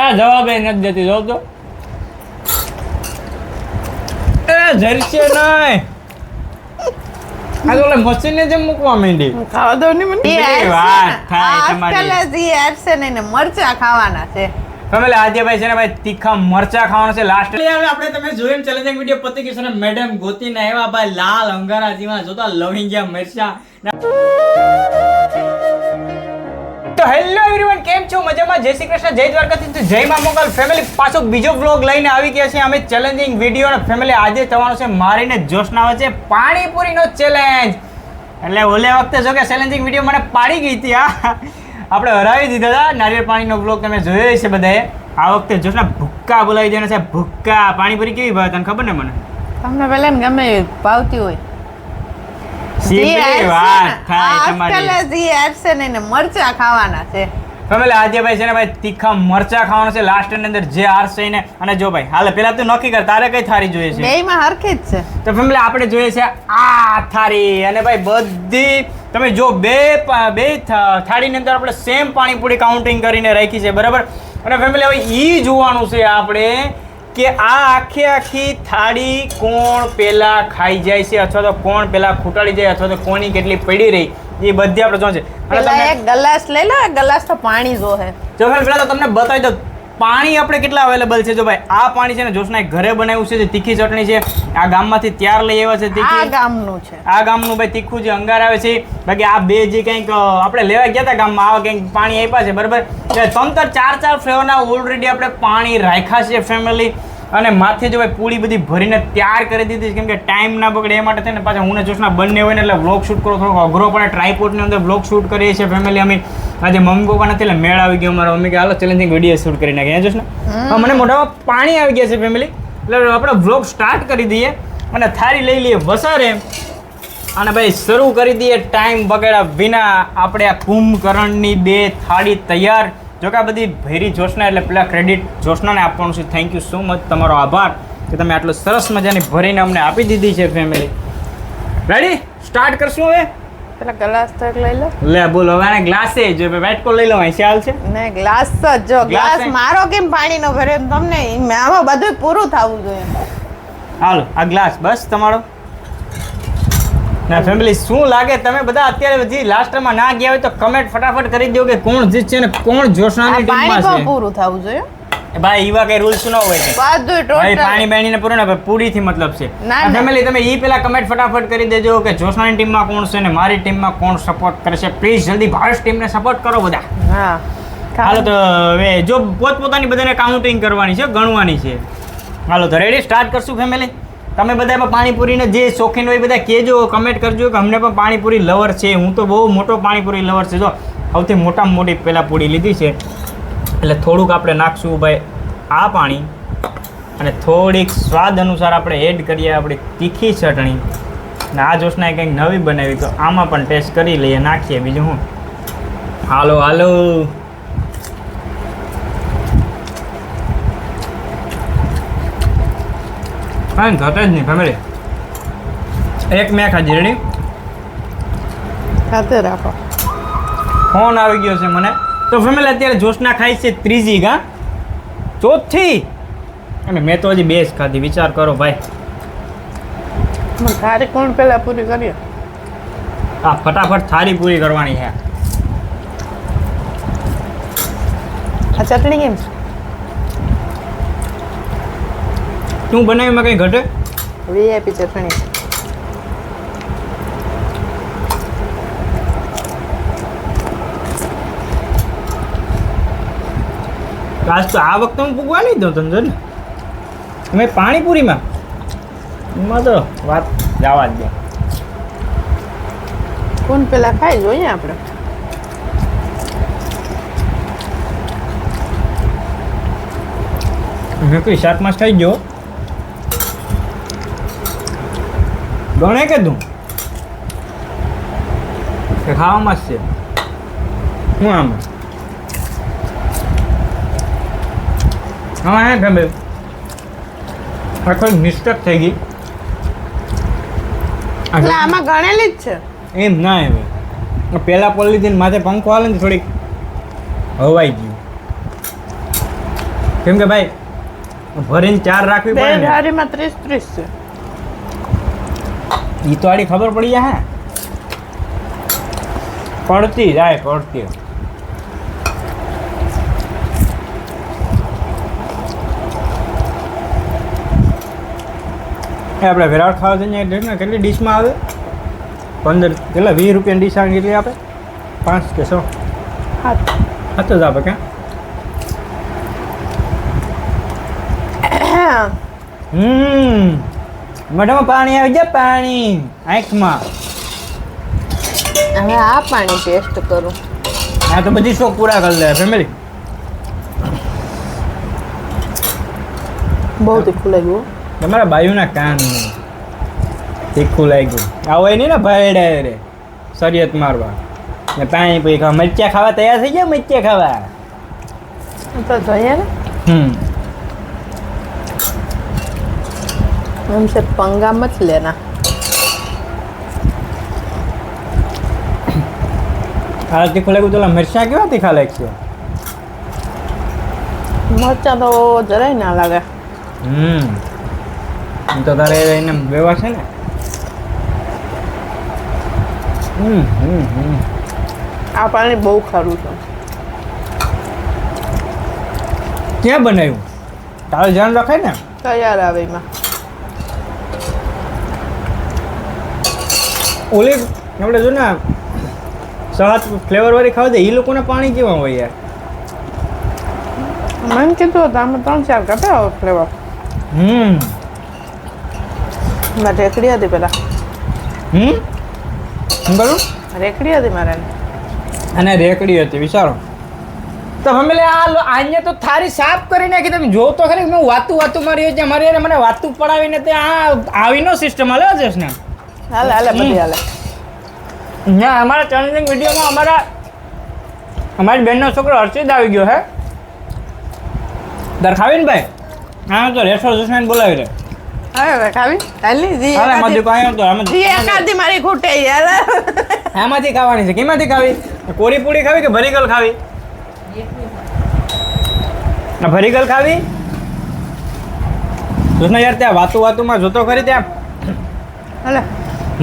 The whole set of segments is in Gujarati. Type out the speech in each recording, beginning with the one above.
આ જવાબ એ નથી દેતી જો તો. એ જરશે નહીં. આ તો ઓલા જેમ મૂકવા માંડી. ખાવા દો ને મને? એ વાત થાય તમારી. આજકાલ જ ઈ ને મરચાં ખાવાના છે. ફેમિલી આજે ભાઈ છે ને ભાઈ તીખા મરચા ખાવાનો છે લાસ્ટ હવે આપણે તમે જોયું ચેલેન્જિંગ વીડિયો પતી ગયું છે ને મેડમ ગોતીને આવ્યા ભાઈ લાલ અંગારાજીમાં. જોતા લવિંગિયા મરચા. તો હેલો છો મજામાં? જય શ્રી કૃષ્ણ જય દ્વારકાથી જય મા મોગલ. ફેમિલી પાછો બીજો બ્લોગ લઈને આવી ગયા છે અમે ચેલેન્જિંગ વીડિયો અને ફેમિલી આજે થવાનો છે મારીને જોશના વચ્ચે પાણીપુરીનો ચેલેન્જ એટલે ઓલે વખતે જો કે ચેલેન્જિંગ વીડિયો મને પાડી ગઈ હતી આ આપણે હરાવી દીધા હતા. નારિયેળ પાણીનો બ્લોગ તમે જોયો છે બધાએ. આ વખતે જોશના ભૂક્કા બોલાવી દેવાના છે. ભૂક્કા. પાણીપુરી કેવી ભાવે? તને ખબર ને મને? તમને પેલા ગમે ભાવતી હોય. સીધી વાત થાય તમારી. આજકાલ જ ઈ ને મરચાં ખાવાના છે. ફેમિલી આજે ભાઈ છે ને ભાઈ તીખા મરચા ખાવાનું છે. લાસ્ટની અંદર જે હારશે ને અને જો ભાઈ હાલે પેલા તું નક્કી કર તારે કઈ થારી જોઈએ છે? બેયમાં હરખી જ છે. તો ફેમિલી આપણે જોઈએ છે આ થાળી અને ભાઈ બધી તમે જો બે બે થાળીની અંદર આપણે સેમ પાણીપુરી કાઉન્ટિંગ કરીને રાખી છે બરાબર? અને ફેમિલી હવે ઈ જોવાનું છે આપણે કે આ આખી આખી થાળી કોણ પેલા ખાઈ જાય છે અથવા તો કોણ પેલા ખૂટાડી જાય અથવા તો કોની કેટલી પડી રહી. એ બધી આપણે જોઈએ છે. અને એક ગ્લાસ લઈ લો એક ગ્લાસ તો પાણી જોહે જો ભાઈ પેલા તો તમને બતાવી દો પાણી આપણે કેટલા અવેલેબલ છે? જો ભાઈ આ પાણી છે ને જોશના ઘરે બનાવ્યું છે જે તીખી ચટણી છે. આ ગામમાંથી ત્યાર લઈ આવ્યા છે આ ગામનું છે. આ ગામનું ભાઈ તીખું જે અંગાર આવે છે. બાકી આ બે જે કંઈક આપણે લેવા ગયા હતા ગામમાં આવા કંઈક પાણી આપ્યા છે બરાબર? ત્રણ ચાર ચાર ફ્લેવરના ઓલરેડી આપણે પાણી રાખ્યા છે ફેમિલી અને માથે જો ભાઈ પૂરી બધી ભરીને તૈયાર કરી દીધી કેમ કે ટાઈમ ના બગડે એ માટે થઈને પાછા હું ને જોશના બંને હોય ને એટલે વ્લોગ શૂટ કરો થોડોક અઘરો પડે ટ્રાયપોર્ટની અંદર વ્લોગ શૂટ કરીએ છીએ ફેમિલી અમે આજે મમ્મી પપ્પા નથી એટલે મેળ આવી ગયો અમારો. મમ્મી કે હાલો ચેલેન્જિંગ વીડિયો શૂટ કરી નાખીએ. જોશના? હા મને મોઢામાં પાણી આવી ગયા છે ફેમિલી એટલે આપણે વ્લોગ સ્ટાર્ટ કરી દઈએ અને થાળી લઈ લઈએ વસારે. અને ભાઈ શરૂ કરી દઈએ. ટાઈમ બગાડ્યા વિના આપણે આ કુંભકરણની બે થાળી તૈયાર જો કે આ બધી ભેરી જોશના એટલે પેલા ક્રેડિટ જોશનાને આપવાનું છે. થેન્ક યુ સો મચ તમારો આભાર કે તમે આટલો સરસ મજાની ભરીને અમને આપી દીધી છે ફેમિલી રેડી સ્ટાર્ટ કરશું હવે? પેલા ગ્લાસ તો લઈ લો. લે બોલો. હવે આને ગ્લાસે જો બેટકો લઈ લો અહીં ચાલ છે. ને ગ્લાસ જ જો. ગ્લાસ મારો કેમ પાણીનો ભરે? તમને મેં આમાં બધું પૂરું થવું જોઈએ. હાલો આ ગ્લાસ બસ તમારો. ના ફેમિલી શું લાગે? તમે બધા અત્યારે હજી લાસ્ટમાં ના ગયા હોય તો કમેન્ટ ફટાફટ કરી દો કે કોણ જીતશે ને કોણ જોશનાની ટીમમાં છે પૂરું થવું જોઈએ. ભાઈ એવા કઈ રૂલ્સ ન હોય છે. ભાઈ પાણી બાણી ને પૂરું પૂરી થી મતલબ છે. ફેમિલી તમે ઈ પેલા કમેન્ટ ફટાફટ કરી દેજો કે જોશનાની ટીમમાં કોણ છે ને મારી ટીમમાં કોણ સપોર્ટ કરશે. પ્લીઝ જલ્દી ભારત ટીમને સપોર્ટ કરો બધા. હા. હાલો તો હવે જો પોતપોતાની બધાને કાઉન્ટિંગ કરવાની છે ગણવાની છે. હાલો તો રેડી સ્ટાર્ટ કરશું ફેમિલી તમે બધા એમાં પાણીપુરીને જે શોખીન હોય બધા કહેજો કમેન્ટ કરજો કે અમને પણ પાણીપુરી લવર છે. હું તો બહુ મોટો પાણીપુરી લવર છે. જો, સૌથી મોટામાં મોટી પહેલાં પૂરી લીધી છે. એટલે થોડુંક આપણે નાખશું ભાઈ આ પાણી અને થોડીક સ્વાદ અનુસાર આપણે એડ કરીએ આપણી તીખી ચટણી. અને આ જોશનાએ કંઈક નવી બનાવી, તો આમાં પણ ટેસ્ટ કરી લઈએ, નાખીએ બીજું હું હાલો હાલો. કાંઈ થતા જ નહીં ફેમિલી એક મેં ખાધી રેડી ખાતે રાખો. ફોન આવી ગયો છે મને. તો ફેમિલી અત્યારે જોશના ખાઈ છે ત્રીજી ગા ચોથી. અને મેં તો હજી બે જ ખાધી વિચાર કરો ભાઈ. તારી કોણ પહેલાં પૂરી કરીએ? આ ફટાફટ થાળી પૂરી કરવાની છે. આ ચટણી કેમ છે? તું બનાવીમાં કંઈ ઘટે? વીઆઈપી ચટણી આજ તો આ વખતે હું પૂગવા નહીં દઉં તને જો ને મેં પાણીપુરીમાં. એમાં તો વાત જવા જ દે. કોણ પેલા ખાઈ જોઈએ આપણે. નકરી શાક માસ ખાઈ ગયો? ગણે કે તું કે ખાવામાં જ છે. શું આમ? હા હે ગમે આખો મિસ્ટેક થઈ ગઈ. એટલે આમાં ગણેલી જ છે. એમ ના હવે પેલા પોલીથીન માથે પંખો હાલે ને થોડીક હવાઈ ગયું. કેમ કે ભાઈ ભરીને ચાર રાખવી પડે ને. ત્રીસ ત્રીસ છે. ઈ તો આડી ખબર પડી જાય હે પડતી જાય પડતી. એ આપણે વિરાટ ખાવા જઈએ એટલે ને કેટલી ડીશમાં આવે? પંદર કેટલા વીસ રૂપિયાની ડીશ આવે કેટલી આપે? પાંચ કે સો? હાથ હાથ જ આપે ક્યાં હમ. મોઢામાં પાણી આવી જાય પાણી. આંખમાં. હવે આ પાણી ટેસ્ટ કરું. આ તો બધી શોખ પૂરા કરી લે ફેમિલી. બહુ તીખું લાગ્યું તમારા બાયુના કાન તીખું લાગ્યું. આવો નહીં ને ભાઈ રે શરીયત મારવા. ને પાણી પી ખાવા. મરચા ખાવા તૈયાર થઈ ગયા મરચા ખાવા? તો જોઈએ ને. હમ. हमसे पंगा मत लेना આ તીખું લાગ્યું તો ઓલા મરચા કેવા તીખા લાગશે મરચા તો જરાય ના લાગે હમ એમ તો તારે એને વ્યવહાર છે ને હમ હમ હમ આ પાણી બહુ ખારું છે ક્યાં બનાવ્યું તારે ધ્યાન રખાય ને તૈયાર આવે એમાં ઓલી આપણે જો ને સાત ફ્લેવર વાળી ખાવા દે એ લોકોને પાણી કેવા હોય યાર? મને કીધું હતું અમે ત્રણ ચાર કાપ્યા ફ્લેવર હમ. મેં રેકડી હતી પેલા. હમ? શું કરું રેકડી હતી મારે. અને રેકડી હતી વિચારો. તો આ લો- આને તો થારી સાફ કરી નાખી તમે જો તો ખરી મેં વાતું વાતું મારી છે મારી મને વાતું પડાવીને તે આ આવી નો સિસ્ટમ આવ્યો છે ને? હાલે હાલે બધી હાલે. ના અમારા ચેલેન્જિંગ વિડીયોમાં અમારા અમારી બેનનો છોકરો હર્ષિત આવી ગયો હે? દર ખાવીને ભાઈ? હા તો રેસો જુસ્માન બોલાવી રે. હવે હવે ખાવી હાલી જી હાલે એકાદી- એમાંથી કોઈ તો આમાં જી એકાદી મારી ખૂટે યાર આમાંથી ખાવાની છે કેમાંથી ખાવી? કોરી પૂરી ખાવી કે ભરીગલ ખાવી? ના ભરીગલ ખાવી? જોને યાર ત્યાં વાતું વાતુમાં જોતો ખરી ત્યાં. હાલે.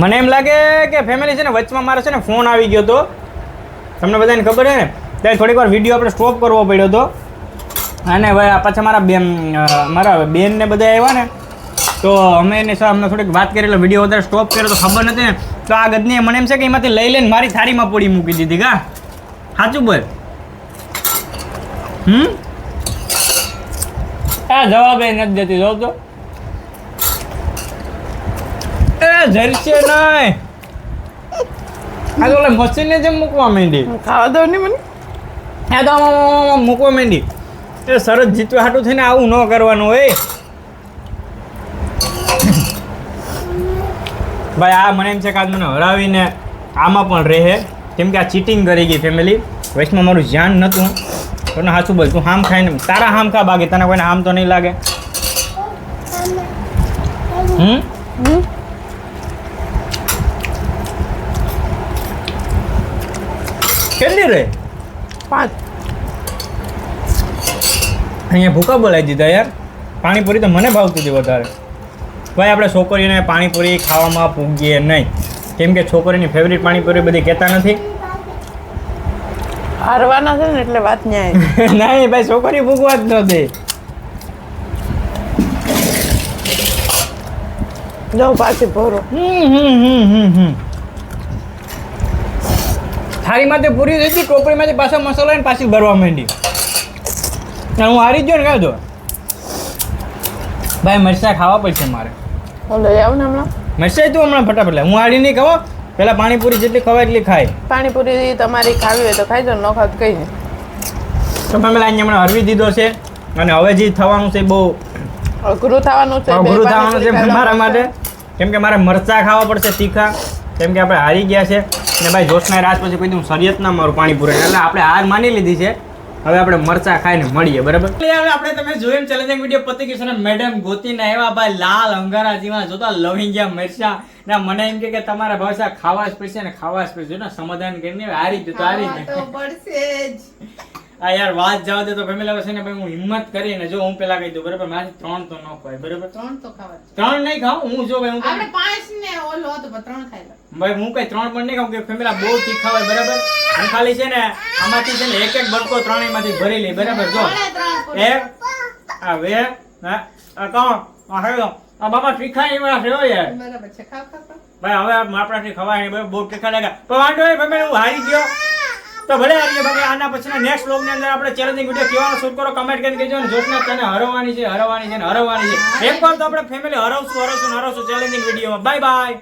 મને એમ લાગે કે ફેમિલી છે ને વચમાં મારે છે ને ફોન આવી ગયો હતો તમને બધાને ખબર છે ને, ત્યારે થોડીક વાર વીડિયો આપણે સ્ટોપ કરવો પડ્યો હતો અને પાછા મારા બેન મારા બેન ને બધા આવ્યા ને, તો અમે એને અમને થોડીક વાત કરી, એટલે વીડિયો વધારે સ્ટોપ કર્યો તો ખબર નથી ને. તો આ ગદની મને એમ છે કે એમાંથી લઈ લઈને મારી થાળીમાં પૂરી મૂકી દીધી, કા? સાચું બોલ. હમ? આ જવાબ એ નથી દેતી, જોઉં તો એ જરશે નહીં. આ તો ઓલા મશીનને જેમ મૂકવા માંડી. ખાવા દો નહીં મને? આ તો આમ મૂકવા માંડી. એ સરસ જીતવા હાટું થઈને આવું ન કરવાનું હોય ભાઈ આ મને એમ છે કે આજ મને હરાવીને આમાં પણ રહે. કેમ કે આ ચીટિંગ કરી ગઈ ફેમિલી વૈશમાં મારું ધ્યાન નહોતું તને સાચું બોલ તું હામ ખાઈને તારા હામ ખા બાકી તને કોઈને હામ તો નહીં લાગે. હમ? કેટલી રહે? પાંચ. અહીંયા ભૂકા બોલાવી દીધા યાર. પાણીપુરી તો મને ભાવતી હતી વધારે. ભાઈ આપણે છોકરીને પાણીપુરી ખાવામાં પૂગીએ નહીં. કેમ કે છોકરીની ફેવરિટ પાણીપુરી બધી કહેતા નથી. હારવાના છે ને એટલે વાત ન્યાય. નહીં ભાઈ છોકરી ભૂગવા જ નથી. જાઉં પાછી ભરો. હમ હમ હમ હમ હમ. થાળીમાંથી પૂરી થઈ હતી ટોપરીમાંથી પાછો મસાલો લઈને પાછી ભરવા માંડી અને હું હારી જ ગયો ને કાં તો ભાઈ મરચાં ખાવા પડશે મારે. લઈ આવ ને હમણાં? મરચાં તું હમણાં ફટાફટ લે. હું હારી નહીં ખાવા. પેલા પાણીપુરી જેટલી ખવાય એટલી ખાય. પાણીપુરી તમારી ખાવી હોય તો ખાઈ દો ન ખાવ તો કઈ નહીં. તો ફેમિલી અહીંયા હમણાં હરવી દીધો છે અને હવે જે થવાનું છે બહુ અઘરું થવાનું છે અઘરું થવાનું છે મારા માટે. કેમ કે મારે મરચાં ખાવા પડશે તીખા. કેમ કે આપણે હારી ગયા છે. અને ભાઈ જોશના રાત પછી કોઈ હું શરિયત ના મારું પાણીપુરી એટલે આપણે હાર માની લીધી છે. હવે આપણે મરચા ખાઈને મળીએ બરાબર? હવે આપણે તમે જોયું એમ ચેલેન્જિંગ વીડિયો પતી ગયું છે ગોતી મેડમ ગોતીને આવ્યા ભાઈ લાલ અંગારા જેવા જોતા લવિંગ ગયા મરચા. ને મને એમ કે કે તમારા ભાષા ખાવા જ પડશે ને ખાવા જ પડશે. ને સમાધાન કરીને હારી ગયું તો હારી ગયું પડશે જ. આ યાર વાત જવા દે તો ફેમિલી હવે છે ને ભાઈ હું હિંમત કરીને જો હું પેલા કહી દઉં બરાબર? મારાથી ત્રણ તો ન ખવાય બરાબર? ત્રણ તો ખાવા ત્રણ નહીં ખાવ? હું જો ભાઈ હું આપણે પાંચ ને ઓલો હતો પણ ત્રણ ખાઈ ભાઈ હું કઈ ત્રણ પણ નહીં ખાઉં કે ફેમિલા બહુ તીખા હોય બરાબર? હું ખાલી છે ને આમાંથી છે ને એક એક બટકો ત્રણેયમાંથી ભરી લઈ બરાબર? જો. એક આ બે હા આ ત્રણ આ હેલો આ બાબા તીખા એવા છે યાર. બરાબર છે. ખાવ ખાવ. ભાઈ હવે આપણાથી ખવાય બહુ તીખા લાગ્યા. પણ વાંધો નહીં family, હું હારી ગયો. તો ભલે આજે ગયો આના પછીના નેક્સ્ટની અંદર આપણે ચેલેન્જિંગ વીડિયો કેવાનો શૂટ કરો કમેન્ટ કરીને કહેજો ને જોશના તને હરવાની છે હરવાની છે ને હરવાની છે. એક વાર તો આપણે ફેમિલી હરવશું હરવશું હરવશું ચેલેન્જિંગ વિડીયોમાં બાય બાય